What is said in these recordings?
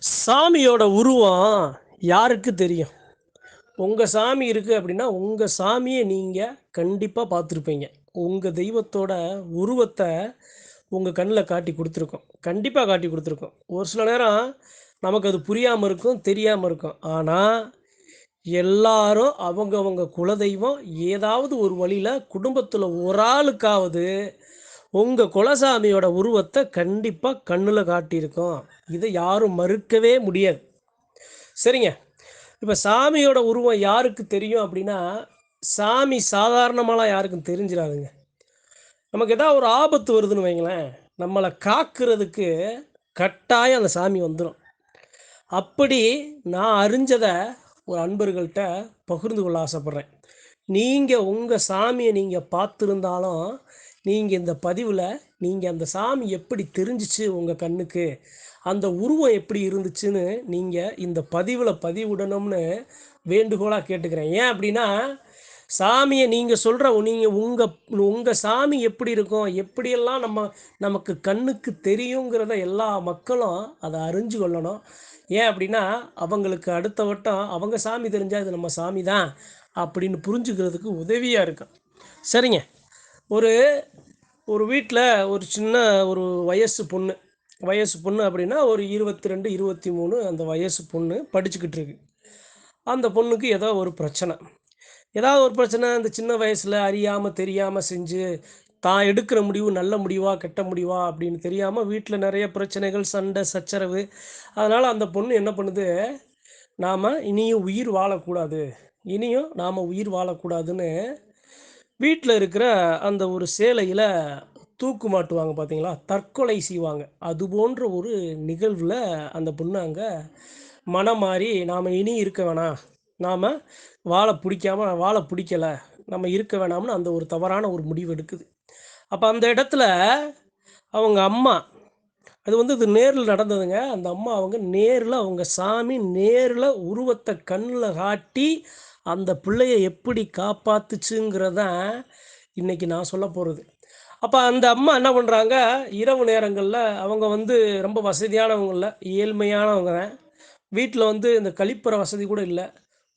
சாமியோட உருவம் யாருக்கு தெரியும்? உங்கள் சாமி இருக்குது அப்படின்னா உங்கள் சாமியை நீங்கள் கண்டிப்பாக பார்த்துருப்பீங்க. உங்கள் தெய்வத்தோட உருவத்தை உங்கள் கண்ணில் காட்டி கொடுத்துருக்கோம். கண்டிப்பாக காட்டி கொடுத்துருக்கோம். ஒரு சில நேரம் நமக்கு அது புரியாமல் இருக்கும் தெரியாமல் இருக்கும். ஆனால் எல்லாரும் அவங்கவங்க குலதெய்வம் ஏதாவது ஒரு வழியில் குடும்பத்தில் ஒரு ஆளுக்காவது உங்கள் குலசாமியோட உருவத்தை கண்டிப்பாக கண்ணில் காட்டியிருக்கோம். இதை யாரும் மறுக்கவே முடியாது. சரிங்க. இப்போ சாமியோட உருவம் யாருக்கு தெரியும் அப்படின்னா சாமி சாதாரணமாலாம் யாருக்கும் தெரிஞ்சிடாதுங்க நமக்கு ஏதாவது ஒரு ஆபத்து வருதுன்னு வைங்களேன் நம்மளை காக்கிறதுக்கு கட்டாயம் அந்த சாமி வந்துடும் அப்படி நான் அறிஞ்சதை ஒரு அன்பர்கள்ட்ட பகிர்ந்து கொள்ள ஆசைப்பட்றேன். நீங்கள் உங்கள் சாமியை நீங்கள் பார்த்துருந்தாலும் நீங்கள் இந்த பதிவில் நீங்கள் அந்த சாமி எப்படி தெரிஞ்சிச்சு உங்கள் கண்ணுக்கு? அந்த உருவம் எப்படி இருந்துச்சுன்னு நீங்கள் இந்த பதிவில் பதிவிடணும்னு வேண்டுகோளாக கேட்டுக்கிறேன். ஏன் அப்படின்னா சாமியை நீங்கள் சொல்கிற நீங்கள் உங்கள் உங்கள் சாமி எப்படி இருக்கும் எப்படியெல்லாம் நம்ம நமக்கு கண்ணுக்கு தெரியுங்கிறத எல்லா மக்களும் அதை அறிஞ்சு கொள்ளணும். ஏன் அப்படின்னா அவங்களுக்கு அடுத்த வட்டம் அவங்க சாமி தெரிஞ்சால் இது நம்ம சாமி தான் அப்படின்னு புரிஞ்சுக்கிறதுக்கு உதவியாக இருக்கும். சரிங்க. ஒரு ஒரு வீட்டில் ஒரு சின்ன ஒரு வயசு பொண்ணு. வயசு பொண்ணு அப்படின்னா ஒரு இருபத்தி ரெண்டு இருபத்தி மூணு அந்த வயசு பொண்ணு படிச்சுக்கிட்டு இருக்கு. அந்த பொண்ணுக்கு ஏதோ ஒரு பிரச்சனை. ஏதாவது ஒரு பிரச்சனை அந்த சின்ன வயசில் அறியாமல் தெரியாமல் செஞ்சு தான் எடுக்கிற முடிவு நல்ல முடிவா கெட்ட முடிவா? அப்படின்னு தெரியாமல் வீட்டில் நிறைய பிரச்சனைகள் சண்டை சச்சரவு. அதனால் அந்த பொண்ணு என்ன பண்ணுது? நாம் இனியும் உயிர் வாழக்கூடாது. இனியும் நாம் உயிர் வாழக்கூடாதுன்னு வீட்டில் இருக்கிற அந்த ஒரு சேலையில் தூக்கு மாட்டுவாங்க பார்த்தீங்களா தற்கொலை செய்வாங்க. அது போன்ற ஒரு நிகழ்வில் அந்த பொண்ணு அங்கே மனம் மாறி நாம் இனி இருக்க வேணாம். நாம் வாழை பிடிக்காம வாழை பிடிக்கலை. நம்ம இருக்க வேணாம்னு அந்த ஒரு தவறான ஒரு முடிவு எடுக்குது. அப்போ அந்த இடத்துல அவங்க அம்மா அது வந்து இது நேரில் நடந்ததுங்க. அந்த அம்மா அவங்க நேரில் அவங்க சாமி நேரில் உருவத்தை கண்ணில் காட்டி அந்த பிள்ளைய எப்படி காப்பாத்துச்சுங்கிறதான் இன்னைக்கு நான் சொல்ல போகிறது அப்போ அந்த அம்மா என்ன பண்ணுறாங்க இரவு நேரங்களில் அவங்க வந்து ரொம்ப வசதியானவங்கள ஏழ்மையானவங்க. தான் வீட்டில் வந்து இந்த கழிப்பறை வசதி கூட இல்லை.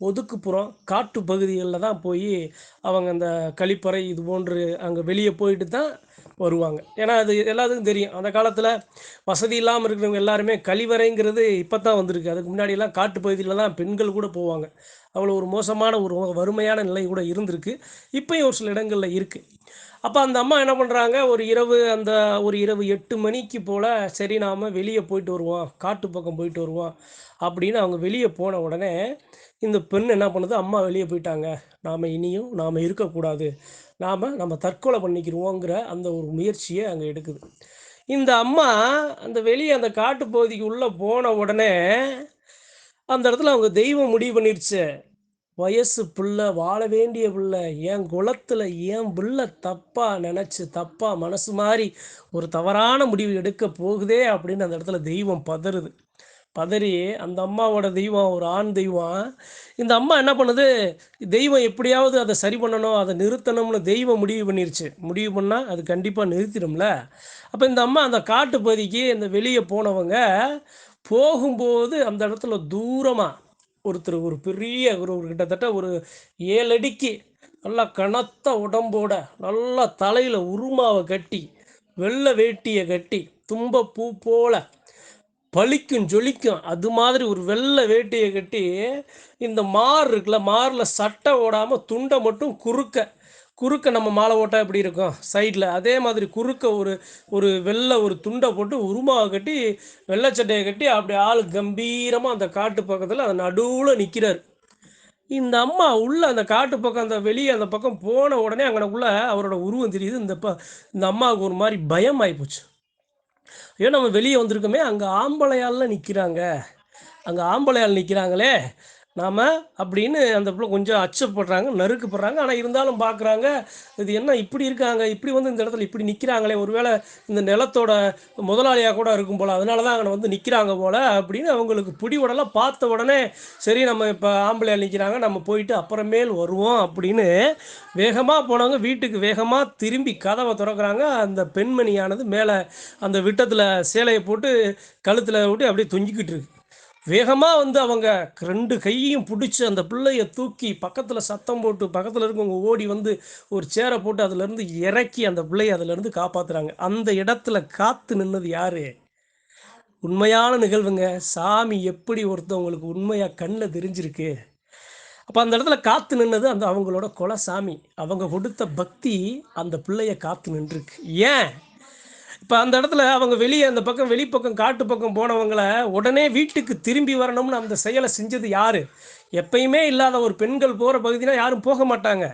ஒதுக்குப்புறம் காட்டு பகுதிகளில் தான் போய் அவங்க அந்த கழிப்பறை இது போன்று அங்கே வெளியே போயிட்டு தான் வருவாங்க. ஏன்னா அது எல்லாத்துக்கும் தெரியும். அந்த காலத்தில் வசதி இல்லாமல் இருக்கிறவங்க எல்லாருமே கழிவறைங்கிறது இப்போ தான் வந்திருக்கு. அதுக்கு முன்னாடியெல்லாம் காட்டு பகுதியில் தான் பெண்கள் கூட போவாங்க. அவ்வளோ ஒரு மோசமான ஒரு வறுமையான நிலை கூட இருந்திருக்கு. இப்போயும் ஒரு சில இடங்களில் இருக்குது அப்போ அந்த அம்மா என்ன பண்ணுறாங்க ஒரு இரவு அந்த ஒரு இரவு எட்டு மணிக்கு போல் சரி நாம் வெளியே போயிட்டு வருவோம். காட்டு பக்கம் போயிட்டு வருவோம் அப்படின்னு அவங்க வெளியே போன உடனே இந்த பெண் என்ன பண்ணுது? அம்மா வெளியே போயிட்டாங்க. நாம் இனியும் நாம் இருக்கக்கூடாது. நாம் நம்ம தற்கொலை பண்ணிக்கிறோங்கிற அந்த ஒரு முயற்சியை அங்கே எடுக்குது. இந்த அம்மா அந்த வெளியே அந்த காட்டு பகுதிக்கு உள்ளே போன உடனே அந்த இடத்துல அவங்க தெய்வம் முடிவு பண்ணிருச்சு. வயசு பிள்ளை வாழ வேண்டிய பிள்ளை என் குலத்தில் என் பிள்ளை தப்பாக நினச்சி தப்பாக மனசு மாதிரி ஒரு தவறான முடிவு எடுக்க போகுதே அப்படின்னு அந்த இடத்துல தெய்வம் பதறுது. பதறி அந்த அம்மாவோட தெய்வம் ஒரு ஆண் தெய்வம். இந்த அம்மா என்ன பண்ணுது? தெய்வம் எப்படியாவது அதை சரி பண்ணணும் அதை நிறுத்தணும்னு தெய்வம் முடிவு பண்ணிருச்சு. முடிவு பண்ணால் அது கண்டிப்பாக நிறுத்திடும்ல. அப்போ இந்த அம்மா அந்த காட்டு பகுதிக்கு இந்த வெளியே போனவங்க போகும்போது அந்த இடத்துல தூரமாக ஒருத்தர் ஒரு பெரிய ஒரு ஒரு கிட்டத்தட்ட ஒரு ஏழு அடிக்கு நல்லா கனத்த உடம்போட நல்லா தலையில் உருமாவை கட்டி வெள்ளை வேட்டியை கட்டி தும்ப பூ போல பளிக்கும் ஜொலிக்கும் அது மாதிரி ஒரு வெள்ளை வேட்டியை கட்டி இந்த மார் இருக்குல்ல மாரில் சட்டை ஓடாமல் துண்டை மட்டும் குறுக்க குறுக்க நம்ம மாலை ஓட்டால் எப்படி இருக்கும்? சைடில். அதே மாதிரி குறுக்க ஒரு ஒரு வெள்ளை ஒரு துண்டை போட்டு உருமாவை கட்டி வெள்ளை சட்டையை கட்டி அப்படி ஆள் கம்பீரமாக அந்த காட்டு பக்கத்தில் அந்த நடுவில் நிற்கிறார் இந்த அம்மா உள்ள அந்த காட்டு பக்கம் அந்த வெளியே அந்த பக்கம் போன உடனே அங்கனக்குள்ள அவரோட உருவம் தெரியுது. இந்த ப இந்த அம்மாவுக்கு ஒரு மாதிரி பயம் ஆகிப்போச்சு ஐயோ நம்ம வெளியே வந்திருக்கோமே அங்கே ஆம்பளையாள்லாம் நிற்கிறாங்க அங்கே ஆம்பளையாள் நிற்கிறாங்களே நாம் அப்படின்னு அந்த பிள்ளை கொஞ்சம் அச்சப்படுறாங்க நறுக்கப்படுறாங்க. ஆனால் இருந்தாலும் பார்க்குறாங்க இது என்ன இப்படி இருக்காங்க இப்படி வந்து இந்த இடத்துல இப்படி நிற்கிறாங்களே ஒருவேளை இந்த நிலத்தோட முதலாளியாக கூட இருக்கும் போல் அதனால தான் அங்கே வந்து நிற்கிறாங்க போல் அப்படின்னு அவங்களுக்கு பிடிபடலாம் பார்த்த உடனே சரி நம்ம இப்போ ஆம்பளையால் நிற்கிறாங்க நம்ம போயிட்டு அப்புறமேல் வருவோம் அப்படின்னு வேகமாக போனவங்க வீட்டுக்கு வேகமாக திரும்பி கதவை திறக்கிறாங்க. அந்த பெண்மணியானது மேலே அந்த விட்டத்தில் சேலையை போட்டு கழுத்தில் விட்டு அப்படியே தொங்கிக்கிட்டு இருக்கு. வேகமாக வந்து அவங்க ரெண்டு கையையும் பிடிச்சி அந்த பிள்ளைய தூக்கி பக்கத்தில் சத்தம் போட்டு பக்கத்தில் இருக்கவங்க ஓடி வந்து ஒரு சேரை போட்டு அதுலேருந்து இறக்கி அந்த பிள்ளைய அதுலேருந்து காப்பாற்றுறாங்க அந்த இடத்துல காத்து நின்னது யார்? உண்மையான நிகழ்வுங்க. சாமி எப்படி ஒருத்தவங்களுக்கு உண்மையாக கண்ணில் தெரிஞ்சிருக்கு? அப்போ அந்த இடத்துல காத்து நின்னது அந்த அவங்களோட குல சாமி அவங்க கொடுத்த பக்தி அந்த பிள்ளைய காத்து நின்றுருக்கு. ஏன்? இப்போ அந்த இடத்துல அவங்க வெளியே அந்த பக்கம் வெளிப்பக்கம் காட்டு பக்கம் போனவங்கள உடனே வீட்டுக்கு திரும்பி வரணும்னு அந்த செயலை செஞ்சது யாரு? எப்பயுமே இல்லாத ஒரு பெண்கள் போகிற பகுதினா யாரும் போக மாட்டாங்க.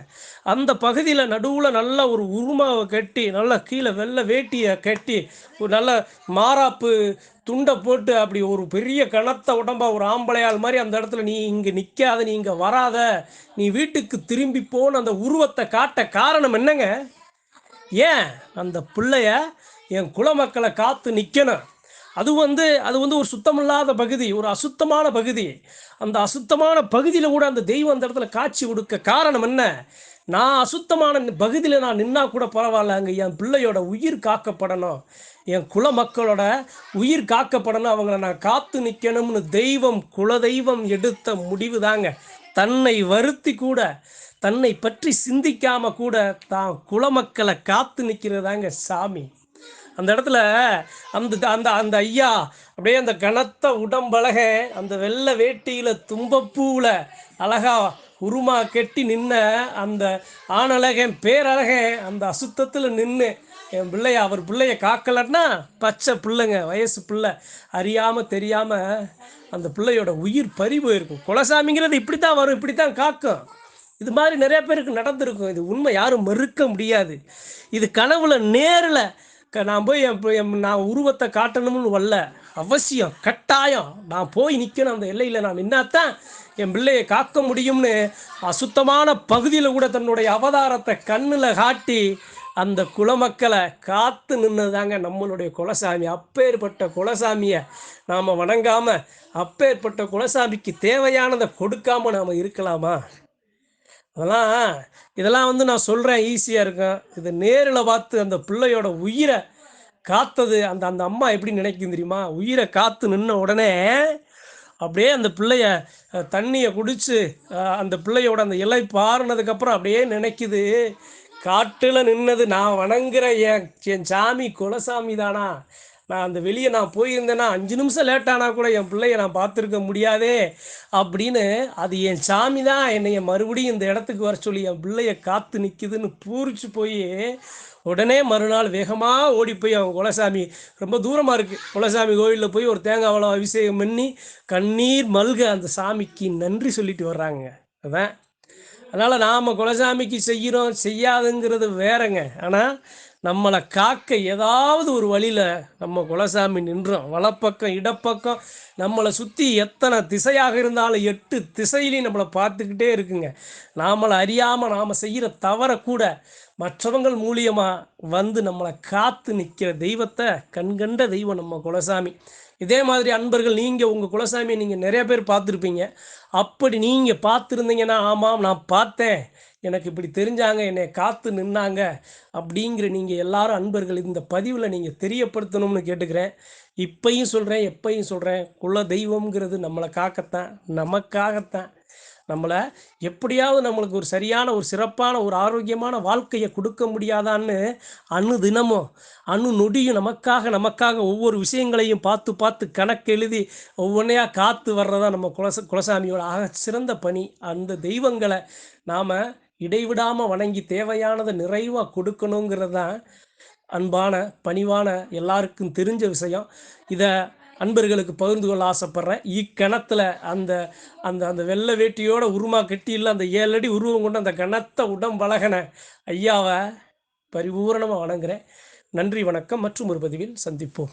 அந்த பகுதியில் நடுவில் நல்ல ஒரு உருமாவை கட்டி நல்லா கீழே வெள்ளை வேட்டியை கட்டி ஒரு நல்ல மாறாப்பு துண்டை போட்டு அப்படி ஒரு பெரிய கனத்த உடம்பா ஒரு ஆம்பளையால் மாதிரி அந்த இடத்துல நீ இங்கே நிற்காத நீ இங்கே வராத நீ வீட்டுக்கு திரும்பி போன அந்த உருவத்தை காட்ட காரணம் என்னங்க? ஏன் அந்த பிள்ளைய என் குலமக்களை காத்து நிற்கணும் அது வந்து அது வந்து ஒரு சுத்தமில்லாத பகுதி ஒரு அசுத்தமான பகுதி. அந்த அசுத்தமான பகுதியில் கூட அந்த தெய்வம் அந்த இடத்துல காட்சி கொடுக்க காரணம் என்ன? நான் அசுத்தமான பகுதியில் நான் நின்னா கூட பரவாயில்ல அங்கே என் பிள்ளையோட உயிர் காக்கப்படணும். என் குல மக்களோட உயிர் காக்கப்படணும். அவங்கள நான் காத்து நிற்கணும்னு தெய்வம் குலதெய்வம் எடுத்த முடிவு தாங்க தன்னை வருத்தி கூட தன்னை பற்றி சிந்திக்காம கூட தான் குலமக்களை காத்து நிற்கிறதாங்க சாமி. அந்த இடத்துல அந்த அந்த அந்த ஐயா அப்படியே அந்த கனத்த உடம்பழக அந்த வெள்ளை வேட்டியில தும்பப்பூவில் அழகா உருமா கெட்டி நின்ன அந்த ஆணழகன் பேரழகன் அந்த அசுத்தத்தில் நின்று என் பிள்ளைய அவர் பிள்ளைய காக்கலன்னா பச்சை பிள்ளைங்க வயசு பிள்ளை அறியாமல் தெரியாமல் அந்த பிள்ளையோட உயிர் பறி போயிருக்கும் குலசாமிங்கிறது இப்படி தான் வரும் இப்படி தான் காக்கும். இது மாதிரி நிறைய பேருக்கு நடந்திருக்கும். இது உண்மை யாரும் மறுக்க முடியாது. இது கனவுல நேரில் நான் போய் என் நான் உருவத்தை காட்டணும்னு வரல. அவசியம் கட்டாயம். நான் போய் நிற்கணும் அந்த எல்லையில். நான் நின்னாத்தான் என் பிள்ளையை காக்க முடியும்னு அசுத்தமான பகுதியில் கூட தன்னுடைய அவதாரத்தை கண்ணில் காட்டி அந்த குலமக்களை காத்து நின்னதாங்க நம்மளுடைய குலசாமி. அப்பேற்பட்ட குலசாமியை நாம் வணங்காமல் அப்பேற்பட்ட குலசாமிக்கு தேவையானதை கொடுக்காமல் நாம் இருக்கலாமா? அதெல்லாம் இதெல்லாம் வந்து நான் சொல்கிறேன் ஈஸியாக இருக்கும். இதை நேரில் பார்த்து அந்த பிள்ளையோட உயிரை காத்தது அந்த அந்த அம்மா எப்படி நினைக்கும் தெரியுமா? உயிரை காத்து நின்ன உடனே அப்படியே அந்த பிள்ளைய தண்ணியை குடிச்சு அந்த பிள்ளையோட அந்த இலை பாருனதுக்கப்புறம் அப்படியே நினைக்குது. காட்டில் நின்னது நான் வணங்குற என் என் சாமி குலசாமி தானா? நான் அந்த வெளியே நான் போயிருந்தேன்னா அஞ்சு நிமிஷம் லேட்டானா கூட என் பிள்ளைய நான் பார்த்துருக்க முடியாதே அப்படின்னு அது என் சாமி தான் என்னைய மறுபடியும் இந்த இடத்துக்கு வர சொல்லி என் பிள்ளைய காத்து நிற்குதுன்னு பூரிச்சு போய் உடனே மறுநாள் வேகமாக ஓடி போய் அவங்க குலசாமி. ரொம்ப தூரமாக இருக்குது குலசாமி கோவிலில் போய் ஒரு தேங்காய் வளம் அபிஷேகம் பண்ணி கண்ணீர் மல்க அந்த சாமிக்கு நன்றி சொல்லிட்டு வர்றாங்க. அதான். அதனால் நாம் குலசாமிக்கு செய்கிறோம் செய்யாதுங்கிறது வேறங்க. ஆனால் நம்மளை காக்க ஏதாவது ஒரு வழியில் நம்ம குலசாமி நின்றோம். வலப்பக்கம் இடப்பக்கம் நம்மளை சுற்றி எத்தனை திசையாக இருந்தாலும் எட்டு திசையிலையும் நம்மளை பார்த்துக்கிட்டே இருக்குங்க. நாமளை அறியாமல் நாம் செய்கிற தவறை கூட மற்றவங்கள் மூலியமாக வந்து நம்மளை காத்து நிற்கிற தெய்வத்தை கண்கண்ட தெய்வம் நம்ம குலசாமி. இதே மாதிரி அன்பர்கள் நீங்கள் உங்கள் குலசாமியை நீங்கள் நிறைய பேர் பார்த்துருப்பீங்க. அப்படி நீங்கள் பார்த்துருந்தீங்கன்னா ஆமாம் நான் பார்த்தேன். எனக்கு இப்படி தெரிஞ்சாங்க என்னை காத்து நின்னாங்க அப்படிங்கிற நீங்கள் எல்லாரும் அன்பர்கள் இந்த பதிவில் நீங்கள் தெரியப்படுத்தணும்னு கேட்டுக்கிறேன். இப்பையும் சொல்கிறேன் எப்பையும் சொல்கிறேன் குல தெய்வம்ங்கிறது நம்மளை காக்கத்தான் நமக்காகத்தான். நம்மளை எப்படியாவது நம்மளுக்கு ஒரு சரியான ஒரு சிறப்பான ஒரு ஆரோக்கியமான வாழ்க்கையை கொடுக்க முடியாதான்னு அணு தினமும் அணு நொடியும் நமக்காக நமக்காக ஒவ்வொரு விஷயங்களையும் பார்த்து பார்த்து கணக்கு எழுதி ஒவ்வொன்றையாக காத்து வர்றதா நம்ம குலச குலசாமியோட ஆக சிறந்த பணி. அந்த தெய்வங்களை நாம் இடைவிடாமல் வணங்கி தேவையானதை நிறைவாக கொடுக்கணுங்கிறது தான் அன்பான பணிவான எல்லாருக்கும் தெரிஞ்ச விஷயம். இதை அன்பர்களுக்கு பகிர்ந்து கொள்ள ஆசைப்பட்றேன். இக்கணத்தில் அந்த அந்த அந்த வெள்ளை வேட்டியோட உருமா கட்டியில் அந்த ஏழடி உருவம் கொண்டு அந்த கணத்தை உடம்பழகன ஐயாவை பரிபூரணமாக வணங்குறேன். நன்றி வணக்கம். மற்றும் ஒரு பதிவில் சந்திப்போம்.